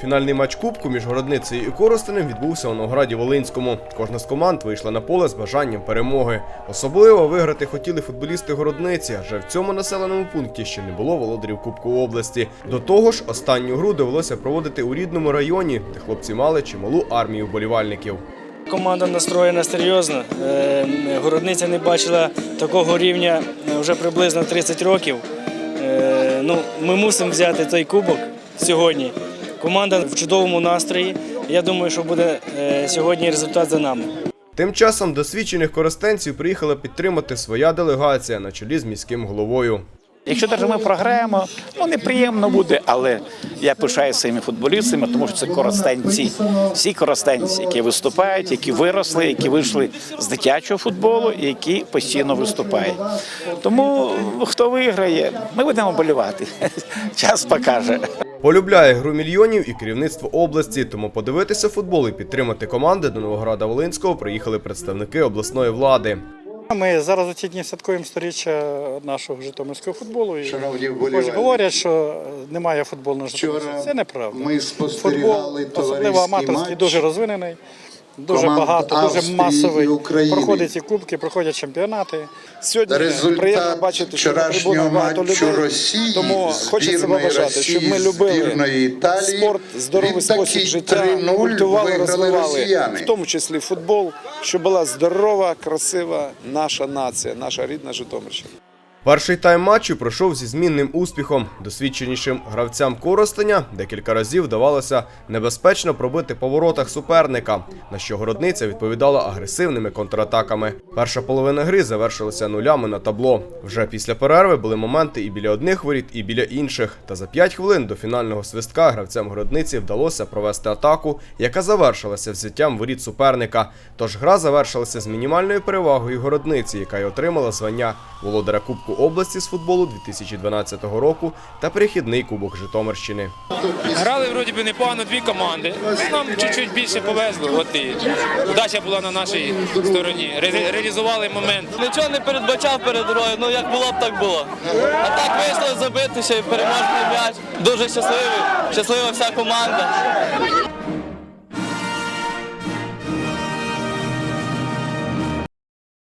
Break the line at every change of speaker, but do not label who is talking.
Фінальний матч Кубку між Городницею і Коростенем відбувся у Новограді Волинському. Кожна з команд вийшла на поле з бажанням перемоги. Особливо виграти хотіли футболісти Городниці, адже в цьому населеному пункті ще не було володарів Кубку області. До того ж, останню гру довелося проводити у рідному районі, де хлопці мали чималу армію вболівальників.
Команда настроєна серйозно. Е, Городниця не бачила такого рівня вже приблизно 30 років. Е, Ну, ми мусимо взяти той кубок сьогодні. Команда в чудовому настрої. Я думаю, що буде е, сьогодні результат за нами.
Тим часом досвідчених користенців приїхала підтримати своя делегація на чолі з міським головою.
Якщо навіть ми програємо, ну неприємно буде, але я пишаю своїми футболістами, тому що це коростенці. Всі коростенці, які виступають, які виросли, які вийшли з дитячого футболу і які постійно виступають. Тому хто виграє, ми будемо болювати. Час покаже.
Полюбляє гру мільйонів і керівництво області, тому подивитися футбол і підтримати команди до Новограда Волинського приїхали представники обласної влади.
Ми зараз у ці дні святкуємо сторіччя нашого житомирського футболу. І
Шановні
хоч говорять, що немає футболу на Житомирщині.
Вчора
Це неправда.
ми спостерігали
Футбол, особливо аматорський,
матч
дуже розвинений, дуже
команд
багато, дуже масовий.
і України.
Проходять і кубки, проходять чемпіонати.
Сьогодні
Результат
приємно бачити, що на
вчорашнього
трибунах багато
матчу
людей.
Росії,
Тому хочеться
збірної
побажати, щоб ми любили
збірної Італії.
спорт, здоровий спосіб життя,
3:0
культували,
виграли
розвивали,
росіяни.
в тому числі футбол, щоб була здорова, красива наша нація, наша рідна Житомирщина.
Перший тайм матчу пройшов зі змінним успіхом. Досвідченішим гравцям Коростеня декілька разів вдавалося небезпечно пробити по воротах суперника, на що городниця відповідала агресивними контратаками. Перша половина гри завершилася нулями на табло. Вже після перерви були моменти і біля одних воріт, і біля інших. Та за 5 хвилин до фінального свистка гравцям городниці вдалося провести атаку, яка завершилася взяттям воріт суперника. Тож гра завершилася з мінімальною перевагою городниці, яка й отримала звання володаря Кубку області з футболу 2012 року та перехідний кубок Житомирщини.
Грали вроді би непогано дві команди. Нам чуть-чуть більше повезло. От і удача була на нашій стороні. Ре- Реалізували момент.
Нічого не передбачав перед грою, ну як було б, так було. А так вийшло забити ще й переможний м'яч. Дуже щасливий, щаслива вся команда.